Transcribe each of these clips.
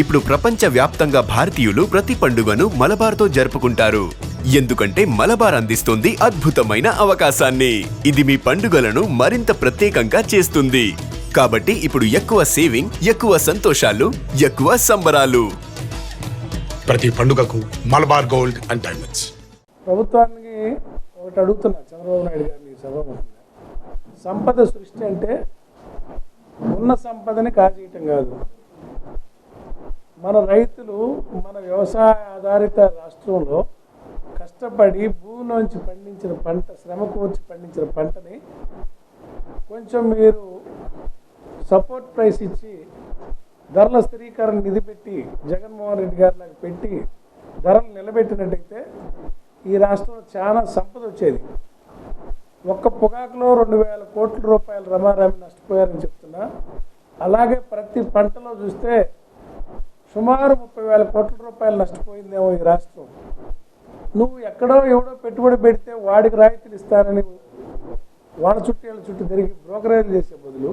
ఇప్పుడు ప్రపంచ వ్యాప్తంగా భారతీయులు ప్రతి పండుగను మలబార్తో జరుపుకుంటారు. ఎందుకంటే మలబార్ అందిస్తుంది అద్భుతమైన అవకాశాన్ని. ఇది మీ పండుగలను మరింత ప్రత్యేకంగా చేస్తుంది. కాబట్టి ఇప్పుడు ఎక్కువ సేవింగ్ ఎక్కువ సంతోషాలు ఎక్కువ సంబరాలు. ప్రతి పండుగకు మలబార్ గోల్డ్ అండ్ డైమండ్స్. ప్రభుత్వానికి ఒకటి అడుగుతున్నా చంద్రబాబు నాయుడు గారిని సభాముఖంగా సంపద సృష్టి అంటే ఉన్న సంపదని కాజేయటం కాదు. మన రైతులు మన వ్యవసాయ ఆధారిత రాష్ట్రంలో కష్టపడి భూమిలోంచి పండించిన పంట శ్రమ కూర్చి పండించిన పంటని కొంచెం మీరు సపోర్ట్ ప్రైస్ ఇచ్చి ధరల స్థిరీకరణ నిధి పెట్టి జగన్మోహన్ రెడ్డి గారు నాకు పెట్టి ధరలు నిలబెట్టినట్టయితే ఈ రాష్ట్రంలో చాలా సంపద వచ్చేది. ఒక్క పొగాకులో రెండు వేల కోట్ల రూపాయలు రమారామి నష్టపోయారని చెప్తున్నా. అలాగే ప్రతి పంటలో చూస్తే సుమారు ముప్పై వేల కోట్ల రూపాయలు నష్టపోయిందేమో ఈ రాష్ట్రం. నువ్వు ఎక్కడో ఎవడో పెట్టుబడి పెడితే వాడికి రాయితీలు ఇస్తానని వాళ్ళ చుట్టూ వీళ్ళ చుట్టూ తిరిగి బ్రోకరేజ్ చేసే బదులు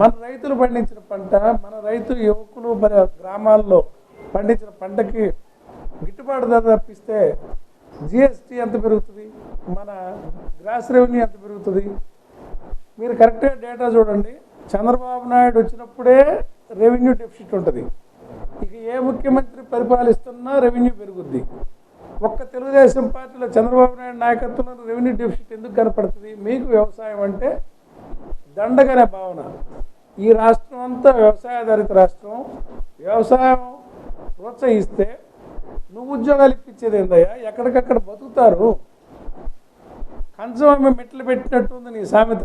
మన రైతులు పండించిన పంట మన రైతు యువకులు మన గ్రామాల్లో పండించిన పంటకి గిట్టుబాటు ధర తప్పిస్తే జిఎస్టీ ఎంత పెరుగుతుంది? మన గ్రాస్ రెవెన్యూ ఎంత పెరుగుతుంది? మీరు కరెక్ట్గా డేటా చూడండి. చంద్రబాబు నాయుడు వచ్చినప్పుడే రెవెన్యూ డెఫిసిట్ ఉంటుంది. ఇక ఏ ముఖ్యమంత్రి పరిపాలిస్తున్నా రెవెన్యూ పెరుగుద్ది. ఒక్క తెలుగుదేశం పార్టీలో చంద్రబాబు నాయుడు నాయకత్వంలో రెవెన్యూ డెఫిసిట్ ఎందుకు కనపడుతుంది? మీకు వ్యవసాయం అంటే దండగనే భావన. ఈ రాష్ట్రం అంతా వ్యవసాయాధారిత రాష్ట్రం. వ్యవసాయం ప్రోత్సహిస్తే నువ్వు ఉద్యోగాలు ఇప్పించేది ఏందయ్యా? ఎక్కడికక్కడ బతుకుతారు. కంచమమ్మి మెట్లు పెట్టినట్టుంది నీ సామెత.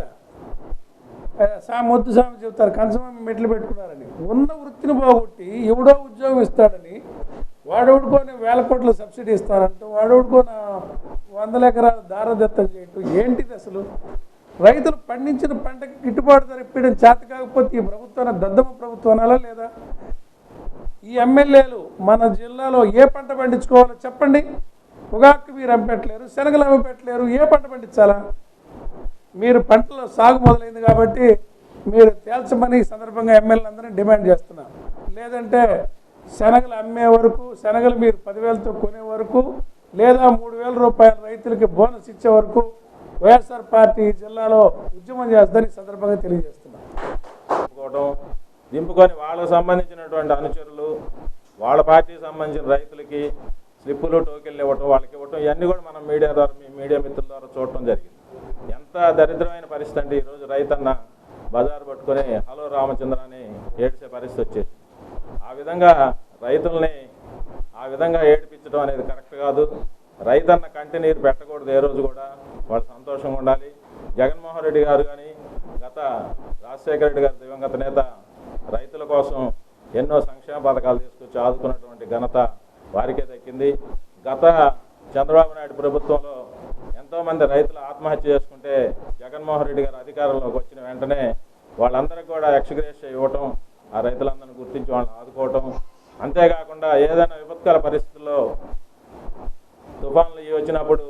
ఆ, సా మొద్దు సామెత చెప్తారు మెట్లు పెట్టుకున్నారని. ఉన్న వృత్తిని పోగొట్టి ఎవడో ఉద్యోగం ఇస్తాడని వాడవుడుకొని వేల కోట్ల సబ్సిడీ ఇస్తానంటూ వాడవుడుకొని వందల ఎకరాల దారదత్తం చేయటం ఏంటిది అసలు? రైతులు పండించిన పంటకి గిట్టుబాటు ధర ఇప్పించడం చేత కాకపోతే ఈ ప్రభుత్వాన్ని దద్దమ్మ ప్రభుత్వానాలా లేదా? ఈ ఎమ్మెల్యేలు మన జిల్లాలో ఏ పంట పండించుకోవాలో చెప్పండి. పొగాకు మీరు అమ్మెట్లేరు శనగలు అమ్మెట్లేరు ఏ పంట పండించాలా? మీరు పంటలో సాగు మొదలైంది కాబట్టి మీరు తేల్చమని సందర్భంగా ఎమ్మెల్యేలందరినీ డిమాండ్ చేస్తున్నారు లేదంటే శనగలు అమ్మే వరకు శనగలు మీరు పదివేలతో కొనే వరకు లేదా మూడు వేల రూపాయల రైతులకి బోనస్ ఇచ్చే వరకు వైఎస్ఆర్ పార్టీ ఈ జిల్లాలో ఉద్యమం చేస్తుందని సందర్భంగా తెలియజేస్తున్నాం. దింపుకొని వాళ్ళకు సంబంధించినటువంటి అనుచరులు వాళ్ళ పార్టీకి సంబంధించిన రైతులకి స్లిప్పులు టోకెన్లు ఇవ్వటం వాళ్ళకి ఇవ్వటం ఇవన్నీ కూడా మనం మీడియా ద్వారా మీ మీడియా మిత్రుల ద్వారా చూడటం జరిగింది. ఎంత దరిద్రమైన పరిస్థితి అంటే ఈరోజు రైతన్న బజారు పట్టుకొని హలో రామచంద్ర అని ఏడ్చే పరిస్థితి వచ్చేది. ఆ విధంగా రైతుల్ని ఆ విధంగా ఏడిపించడం అనేది కరెక్ట్ కాదు. రైతన్న కంటి నీరు పెట్టకూడదు ఏ రోజు కూడా. వాళ్ళు సంతోషంగా ఉండాలి. జగన్మోహన్ రెడ్డి గారు కానీ గత రాజశేఖర రెడ్డి గారి దివంగత నేత రైతుల కోసం ఎన్నో సంక్షేమ పథకాలు తీసుకొచ్చి ఆదుకున్నటువంటి ఘనత వారికే దక్కింది. గత చంద్రబాబు నాయుడు ప్రభుత్వంలో ఎంతోమంది రైతులు ఆత్మహత్య చేసుకుంటే జగన్మోహన్ రెడ్డి గారు అధికారంలోకి వచ్చిన వెంటనే వాళ్ళందరికీ కూడా ఎక్స్గ్రేష్ ఇవ్వటం ఆ రైతులందరిని గుర్తించి వాళ్ళని ఆదుకోవటం. అంతేకాకుండా ఏదైనా విపత్కర పరిస్థితుల్లో తుఫాన్లు వచ్చినప్పుడు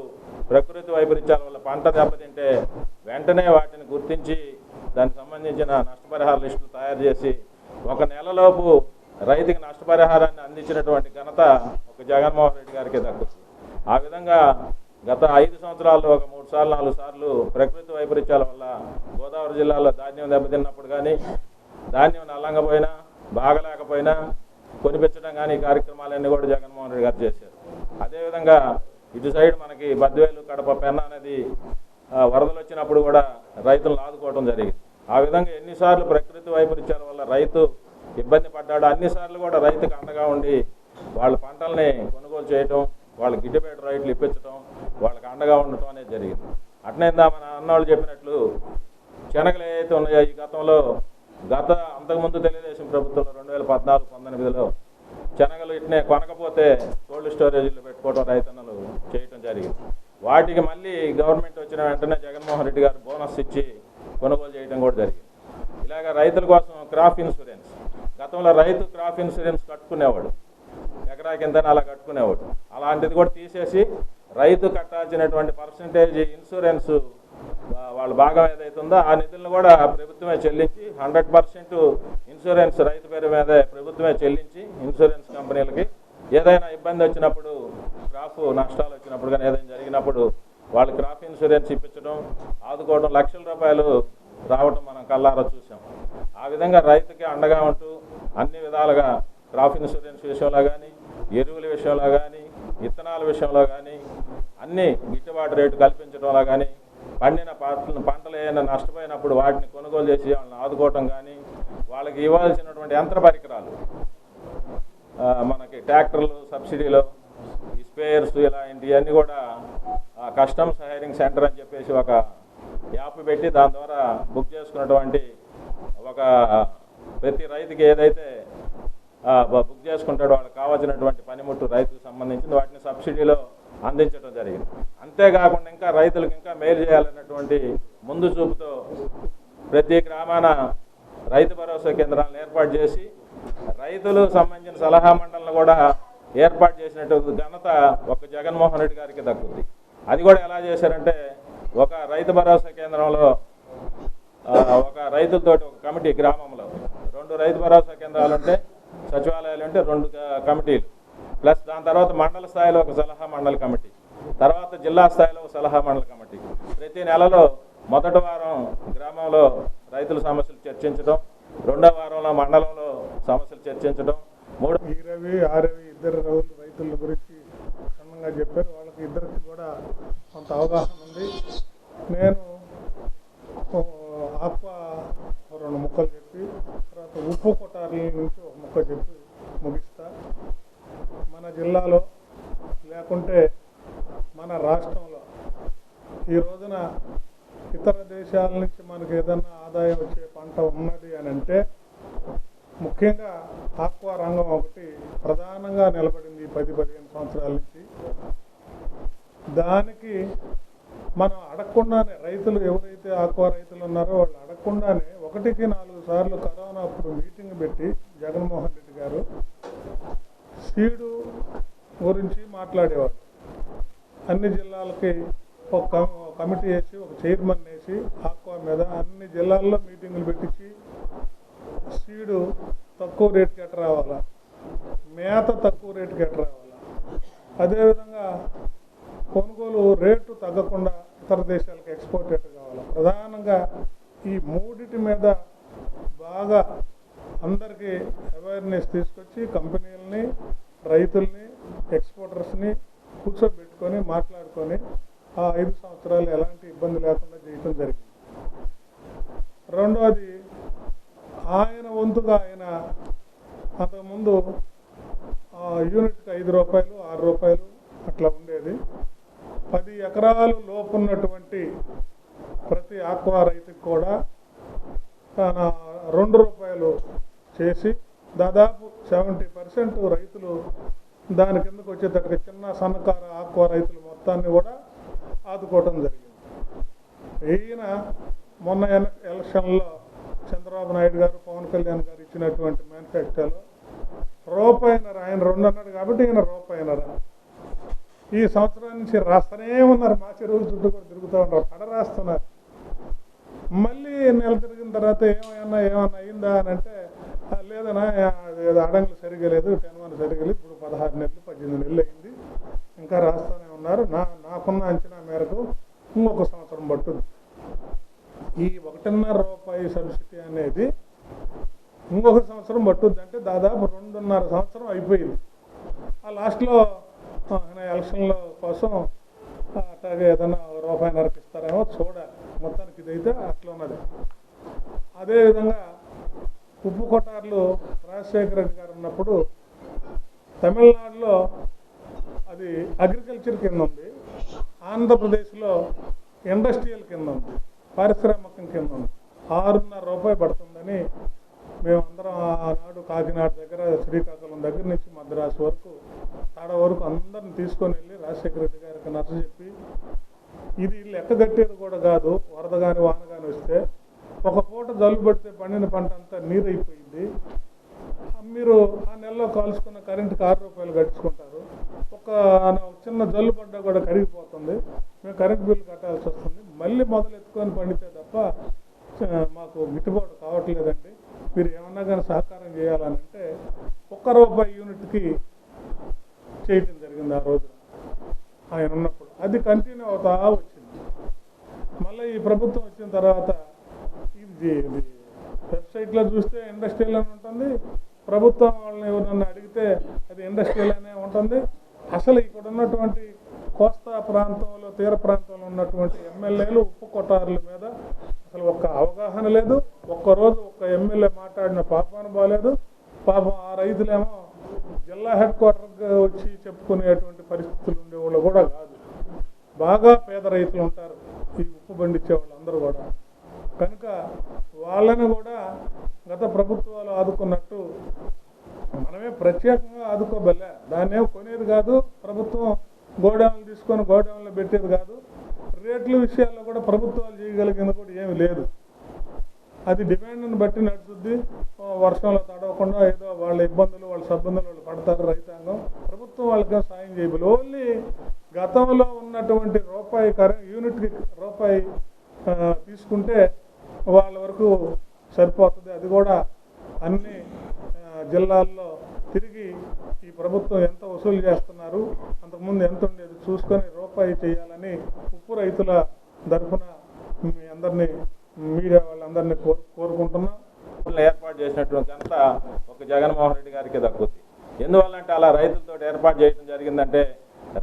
ప్రకృతి వైపరీత్యాల వల్ల పంట దెబ్బతింటే వెంటనే వాటిని గుర్తించి దానికి సంబంధించిన నష్టపరిహార లిస్టులు తయారు చేసి ఒక నెలలోపు రైతుకి నష్టపరిహారాన్ని అందించినటువంటి ఘనత ఒక జగన్మోహన్ రెడ్డి గారికి దక్కుతుంది. ఆ విధంగా గత ఐదు సంవత్సరాల్లో ఒక మూడు సార్లు నాలుగు సార్లు ప్రకృతి వైపరీత్యాల వల్ల గోదావరి జిల్లాలో ధాన్యం దెబ్బతిన్నప్పుడు కానీ ధాన్యం నల్లంగపోయినా బాగలేకపోయినా కొనిపించడం కానీ కార్యక్రమాలన్నీ కూడా జగన్మోహన్ రెడ్డి గారు చేశారు. అదేవిధంగా ఇటు సైడ్ మనకి బద్వేలు కడప పెన్న అనేది వరదలు వచ్చినప్పుడు కూడా రైతులను ఆదుకోవడం జరిగింది. ఆ విధంగా ఎన్నిసార్లు ప్రకృతి వైపరీత్యాల వల్ల రైతు ఇబ్బంది పడ్డాడు అన్నిసార్లు కూడా రైతుకు అండగా ఉండి వాళ్ళ పంటల్ని కొనుగోలు చేయటం వాళ్ళకి గిట్టుబాటు రైట్లు ఇప్పించడం వాళ్ళకి అండగా ఉండటం అనేది జరిగింది. అట్నే మన అన్నవాళ్ళు చెప్పినట్లు శనగలు ఏవైతే ఉన్నాయో ఈ గతంలో గత అంతకుముందు తెలుగుదేశం ప్రభుత్వంలో రెండు వేల పద్నాలుగు పంతొమ్మిదిలో శనగలు ఇట్నే కొనకపోతే కోల్డ్ స్టోరేజీలు పెట్టుకోవడం రైతన్నలు చేయటం జరిగింది. వాటికి మళ్ళీ గవర్నమెంట్ వచ్చిన వెంటనే జగన్మోహన్ రెడ్డి గారు బోనస్ ఇచ్చి కొనుగోలు చేయడం కూడా జరిగింది. ఇలాగ రైతుల కోసం క్రాప్ ఇన్సూరెన్స్ గతంలో రైతు క్రాప్ ఇన్సూరెన్స్ కట్టుకునేవాడు. ఎకరాకి ఇంత అలా కట్టుకునేవాడు. అలాంటిది కూడా తీసేసి రైతు కట్టాల్సినటువంటి పర్సంటేజ్ ఇన్సూరెన్స్ వాళ్ళ భాగం ఏదైతుందో ఆ నిధులను కూడా ప్రభుత్వమే చెల్లించి హండ్రెడ్ పర్సెంట్ ఇన్సూరెన్స్ రైతు పేరు మీద ప్రభుత్వమే చెల్లించి ఇన్సూరెన్స్ కంపెనీలకి ఏదైనా ఇబ్బంది వచ్చినప్పుడు క్రాప్ నష్టాలు వచ్చినప్పుడు కానీ ఏదైనా జరిగినప్పుడు వాళ్ళు క్రాప్ ఇన్సూరెన్స్ ఇప్పించడం ఆదుకోవడం లక్షల రూపాయలు రావడం మనం కల్లారా చూసాం. ఆ విధంగా రైతుకి అండగా ఉంటూ అన్ని విధాలుగా క్రాప్ ఇన్సూరెన్స్ విషయంలో కానీ ఎరువుల విషయంలో కానీ విత్తనాల విషయంలో కానీ అన్ని గిట్టుబాటు రేటు కల్పించడంలో కానీ పండిన పంటలు పంటలు ఏమైనా నష్టపోయినప్పుడు వాటిని కొనుగోలు చేసి వాళ్ళని ఆదుకోవటం కానీ వాళ్ళకి ఇవ్వాల్సినటువంటి యంత్ర పరికరాలు మనకి ట్రాక్టర్లు సబ్సిడీలు ఈ స్పేయర్స్ ఇలాంటివన్నీ కూడా కస్టమ్స్ హైరింగ్ సెంటర్ అని చెప్పేసి ఒక యాప్ పెట్టి దాని ద్వారా బుక్ చేసుకున్నటువంటి ఒక ప్రతి రైతుకి ఏదైతే బుక్ చేసుకుంటాడు. వాళ్ళకి కావాల్సినటువంటి పనిముట్టు రైతుకు సంబంధించింది వాటిని సబ్సిడీలో అందించడం జరిగింది. అంతేకాకుండా ఇంకా రైతులకు ఇంకా మేలు చేయాలన్నటువంటి ముందు చూపుతో ప్రతి గ్రామాన రైతు భరోసా కేంద్రాలను ఏర్పాటు చేసి రైతులకు సంబంధించిన సలహా మండలిని కూడా ఏర్పాటు చేసినట్టు ఘనత ఒక జగన్మోహన్ రెడ్డి గారికి దక్కుద్ది. అది కూడా ఎలా చేశారంటే ఒక రైతు భరోసా కేంద్రంలో ఒక రైతులతోటి ఒక కమిటీ గ్రామంలో రెండు రైతు భరోసా కేంద్రాలు ఉంటే సచివాలయాలు అంటే రెండు కమిటీలు. ప్లస్ దాని తర్వాత మండల స్థాయిలో ఒక సలహా మండలి కమిటీ. తర్వాత జిల్లా స్థాయిలో ఒక సలహా మండలి కమిటీ. ప్రతి నెలలో మొదటి వారం గ్రామంలో రైతుల సమస్యలు చర్చించడం రెండో వారంలో మండలంలో సమస్యలు చర్చించడం మూడు ఈ రవి ఆ రవి ఇద్దరు రవులు రైతుల గురించి క్షుణ్ణంగా చెప్పారు. వాళ్ళకి ఇద్దరికి కూడా కొంత అవగాహన ఉంది. నేను ఆక్వా రెండు ముక్కలు చెప్పి ఉప్పు కొట్టారి నుంచి ఒక ముక్క చెప్పి ముగిస్తా. మన జిల్లాలో లేకుంటే మన రాష్ట్రంలో ఈ రోజున ఇతర దేశాల నుంచి మనకి ఏదన్నా ఆదాయం వచ్చే పంట ఉన్నది అని అంటే ముఖ్యంగా ఆక్వా రంగం ఒకటి ప్రధానంగా నిలబడింది ఈ పది పదిహేను సంవత్సరాల నుంచి. దానికి మనం అడగకుండానే రైతులు ఎవరైతే ఆక్వా రైతులు ఉన్నారో వాళ్ళు అడగకుండానే ఒకటికి నాలుగు సార్లు కరోనా అప్పుడు మీటింగ్ పెట్టి జగన్మోహన్ రెడ్డి గారు సీడు గురించి మాట్లాడేవాడు అన్ని జిల్లాలకి ఒక ఒక కమిటీ వేసి ఒక చైర్మన్ వేసి ఆక్వా మీద అన్ని జిల్లాల్లో మీటింగులు పెట్టించి సీడు తక్కువ రేటుకి ఎట్ట రావాలా? మేత తక్కువ రేటుకి ఎట్ట రావాలా? అదేవిధంగా కొనుగోలు రేటు తగ్గకుండా ఇతర దేశాలకు ఎక్స్పోర్ట్ కావాలి? ప్రధానంగా ఈ మూడిటి మీద బాగా అందరికీ అవేర్నెస్ తీసుకొచ్చి కంపెనీలని రైతుల్ని ఎక్స్పోర్టర్స్ని కూర్చోబెట్టుకొని మాట్లాడుకొని ఆ ఐదు సంవత్సరాలు ఎలాంటి ఇబ్బంది లేకుండా చేయటం జరిగింది. రెండవది ఆయన వంతుగా ఆయన అంతకుముందు ఆ, యూనిట్కి ఐదు రూపాయలు ఆరు రూపాయలు అట్లా ఉండేది. పది ఎకరాలు లోపున్నటువంటి ప్రతి ఆక్వా రైతుకి కూడా తన రెండు రూపాయలు చేసి దాదాపు సెవెంటీ పర్సెంట్ రైతులు దాని కిందకు వచ్చేటట్టుగా చిన్న సన్నకారు ఆక్వా రైతులు మొత్తాన్ని కూడా ఆదుకోవటం జరిగింది. ఈయన మొన్న ఎలక్షన్లో చంద్రబాబు నాయుడు గారు పవన్ కళ్యాణ్ గారు ఇచ్చినటువంటి మేనిఫెస్టోలో రూపాయినర ఆయన రెండు అన్నాడు కాబట్టి ఈయన రూపాయినర ఈ సంవత్సరం నుంచి రాస్తూనే ఉన్నారు. మా చెరువుల చుట్టూ కూడా తిరుగుతూ ఉన్నారు. పడ రాస్తున్నారు. మళ్ళీ నెల తిరిగిన తర్వాత ఏమైనా ఏమన్నా అయిందా అని అంటే లేదన్నా అడంగులు సరిగా లేదు. టెన్ వన్ సరిగా లేదు. ఇప్పుడు పదహారు నెలలు పద్దెనిమిది నెలలు అయింది. ఇంకా రాస్తూనే ఉన్నారు. నా నాకున్న అంచనా మేరకు ఇంకొక సంవత్సరం పట్టుద్ది. ఈ ఒకటిన్నర రూపాయి సబ్సిడీ అనేది ఇంకొక సంవత్సరం పట్టుద్ది. అంటే దాదాపు రెండున్నర సంవత్సరం అయిపోయింది. ఆ లాస్ట్లో ఆయన ఎలక్షన్ల కోసం అట్లాగే ఏదైనా రూపాయిన్నరకు అర్పిస్తారేమో చూడాలి. మొత్తానికి ఇదైతే అట్లా ఉన్నది. అదేవిధంగా ఉప్పు కొట్టార్లు రాజశేఖర రెడ్డి గారు ఉన్నప్పుడు తమిళనాడులో అది అగ్రికల్చర్ కింద ఉంది. ఆంధ్రప్రదేశ్లో ఇండస్ట్రియల్ కింద ఉంది. పారిశ్రామికం కింద ఉంది. ఆరున్నర రూపాయలు పడుతుందని మేమందరం ఆనాడు కాకినాడ దగ్గర శ్రీకాకుళం దగ్గర నుంచి మద్రాసు వరకు తాడ వరకు అందరిని తీసుకొని వెళ్ళి రాజశేఖర రెడ్డి గారికి నచ్చ చెప్పి ఇది లెక్క కట్టేది కూడా కాదు వరద కానీ వాన కానీ వస్తే ఒక పూట జల్లు పడితే పండిన పంట అంతా నీరైపోయింది. మీరు ఆ నెలలో కాల్చుకున్న కరెంటుకి ఆరు రూపాయలు కట్టించుకుంటారు. ఒక చిన్న జల్లు పడ్డా కూడా కరిగిపోతుంది. మేము కరెంట్ బిల్లు కట్టాల్సి వస్తుంది. మళ్ళీ మొదలు ఎత్తుకొని పండితే తప్ప మాకు గిట్టుబాటు కావట్లేదండి. మీరు ఏమన్నా కానీ సహకారం చేయాలని అంటే ఒక్క రూపాయి యూనిట్కి చేయటం జరిగింది ఆ రోజు. ఆయన ఉన్నప్పుడు. అది కంటిన్యూ అవుతా వచ్చింది. మళ్ళీ ఈ ప్రభుత్వం వచ్చిన తర్వాత ఇది ఇది వెబ్సైట్లో చూస్తే ఇండస్ట్రియల్ అని ఉంటుంది. ప్రభుత్వం వాళ్ళని ఎవరన్నా అడిగితే అది ఇండస్ట్రియల్ అనే ఉంటుంది. అసలు ఇక్కడ ఉన్నటువంటి కోస్తా ప్రాంతంలో తీర ప్రాంతంలో ఉన్నటువంటి ఎమ్మెల్యేలు ఉప్పు కొట్టారుల మీద అసలు ఒక్క అవగాహన లేదు. ఒక్కరోజు ఒక్క ఎమ్మెల్యే మాట్లాడిన పాపాను బాలేదు. పాపం ఆ రైతులేమో జిల్లా హెడ్ క్వార్టర్కి వచ్చి చెప్పుకునేటువంటి పరిస్థితులు ఉండేవాళ్ళు కూడా కాదు. బాగా పేద రైతులు ఉంటారు ఈ ఉప్పు పండించే వాళ్ళందరూ కూడా. కనుక వాళ్ళని కూడా గత ప్రభుత్వాలు ఆదుకున్నట్టు మనమే ప్రత్యేకంగా ఆదుకోబల్లే. దాన్ని కొనేది కాదు. ప్రభుత్వం గోడౌన్లు తీసుకొని గోడౌన్లో పెట్టేది కాదు. రేట్ల విషయాల్లో కూడా ప్రభుత్వాలు చేయగలిగింది కూడా ఏమీ లేదు. అది డిమాండ్ని బట్టి నడుచుద్ది వర్షంలో తడవకుండా ఏదో వాళ్ళ ఇబ్బందులు వాళ్ళ సబ్బందులు వాళ్ళు పడతారు రైతాంగం. ప్రభుత్వం వాళ్ళకి సాయం చేయబోలు. ఓన్లీ గతంలో ఉన్నటువంటి రూపాయి కరెంట్ యూనిట్కి రూపాయి తీసుకుంటే వాళ్ళ వరకు సరిపోతుంది. అది కూడా అన్ని జిల్లాల్లో తిరిగి ఈ ప్రభుత్వం ఎంత వసూలు చేస్తున్నారు అంతకుముందు ఎంత ఉండేది చూసుకొని రూపాయి చేయాలని ఉప్పు రైతుల తరఫున మీ అందరినీ మీడియా వాళ్ళందరినీ కోరు కోరుకుంటున్నాం. ఏర్పాటు చేసినటువంటి అంతా ఒక జగన్మోహన్ రెడ్డి గారికి దక్కుద్ది. ఎందువల్లంటే అలా రైతులతో ఏర్పాటు చేయడం జరిగిందంటే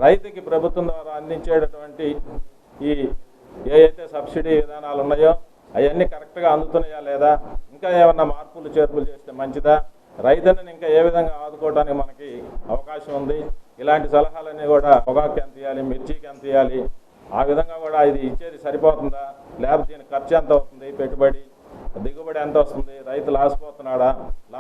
రైతుకి ప్రభుత్వం ద్వారా అందించేటటువంటి ఈ ఏ అయితే సబ్సిడీ విధానాలు ఉన్నాయో అవన్నీ కరెక్ట్గా అందుతున్నాయా లేదా ఇంకా ఏమన్నా మార్పులు చేర్పులు చేస్తే మంచిదా? రైతులను ఇంకా ఏ విధంగా ఆదుకోవడానికి మనకి అవకాశం ఉంది? ఇలాంటి సలహాలన్నీ కూడా పొగాకు ఎంత ఇవ్వాలి మిర్చికి ఎంత ఇవ్వాలి? ఆ విధంగా కూడా ఇది ఇచ్చేది సరిపోతుందా? లేకపోతే దీని ఖర్చు ఎంత అవుతుంది? పెట్టుబడి దిగుబడి ఎంత వస్తుంది? రైతు లాసిపోతున్నాడా లాభ